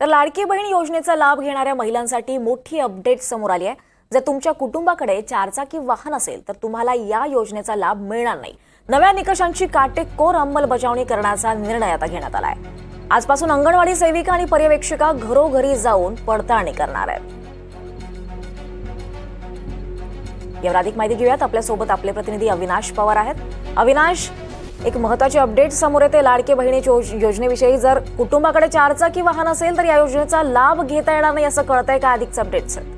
तर लाडकी बहीण योजनेचा लाभ घेणाऱ्या महिलांसाठी मोठी अपडेट समोर आली आहे. जर तुमच्या कुटुंबाकडे चारचाकी वाहन असेल तर तुम्हाला या योजनेचा लाभ मिळणार नाही. नव्या निकषांची काटेकोर अंमलबजावणी करण्याचा निर्णय आता घेण्यात आला आहे. आजपासून अंगणवाडी सेविका आणि पर्यवेक्षिका घरोघरी जाऊन पडताळणी करणार आहेत. यावर अधिक माहिती घेऊयात. आपल्यासोबत आपले प्रतिनिधी अविनाश पवार आहेत. अविनाश एक महत्वाची अपडेट समोर येते. लाडके बहिणीच्या योज- योजनेविषयी. जर कुटुंबाकडे चारचाकी वाहन असेल तर या योजनेचा लाभ घेता येणार नाही असं कळतंय का अधिकच अपडेट्स आहेत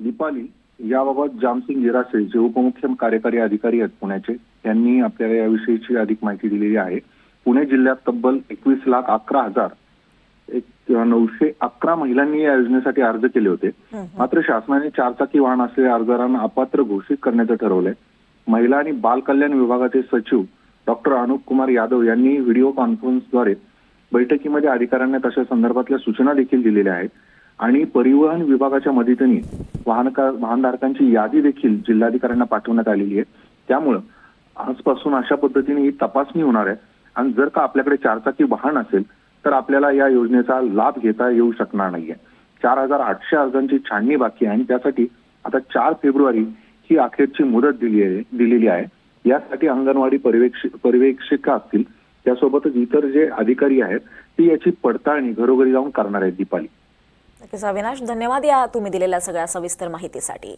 दीपाली याबाबत जामसिंग गिरासे जे उपमुख्य कार्यकारी अधिकारी आहेत पुण्याचे यांनी आपल्याला याविषयीची अधिक माहिती दिलेली आहे. पुणे जिल्ह्यात तब्बल एकवीस लाख अकरा हजार एक नऊशे अकरा महिलांनी या योजनेसाठी अर्ज केले होते. मात्र शासनाने चारचाकी वाहन असलेल्या अर्जदारांना अपात्र घोषित करण्याचं ठरवलंय. महिला आणि बाल कल्याण विभागाचे सचिव डॉक्टर अनुप कुमार यादव यांनी व्हिडिओ कॉन्फरन्सद्वारे बैठकीमध्ये अधिकाऱ्यांना तशा संदर्भातल्या सूचना देखील दिलेल्या आहेत आणि परिवहन विभागाच्या मदतीने वाहनका वाहनधारकांची यादी देखील जिल्हाधिकाऱ्यांना पाठवण्यात आलेली आहे. त्यामुळं आजपासून अशा पद्धतीने ही तपासणी होणार आहे. आणि जर का आपल्याकडे चारचाकी वाहन असेल तर आपल्याला या योजनेचा लाभ घेता येऊ शकणार नाहीये. चार हजार आठशे अर्जांची छाननी बाकी आहे आणि त्यासाठी आता चार फेब्रुवारी ही अखेरची मुदत दिली आहे दिलेली आहे. यासाठी अंगणवाडी पर्यवेक्षिक पर्यवेक्षिका असतील त्यासोबतच इतर जे अधिकारी आहेत ती याची पडताळणी घरोघरी जाऊन करणार आहेत दीपाली. अविनाश धन्यवाद या तुम्ही दिलेल्या सगळ्या सविस्तर माहितीसाठी.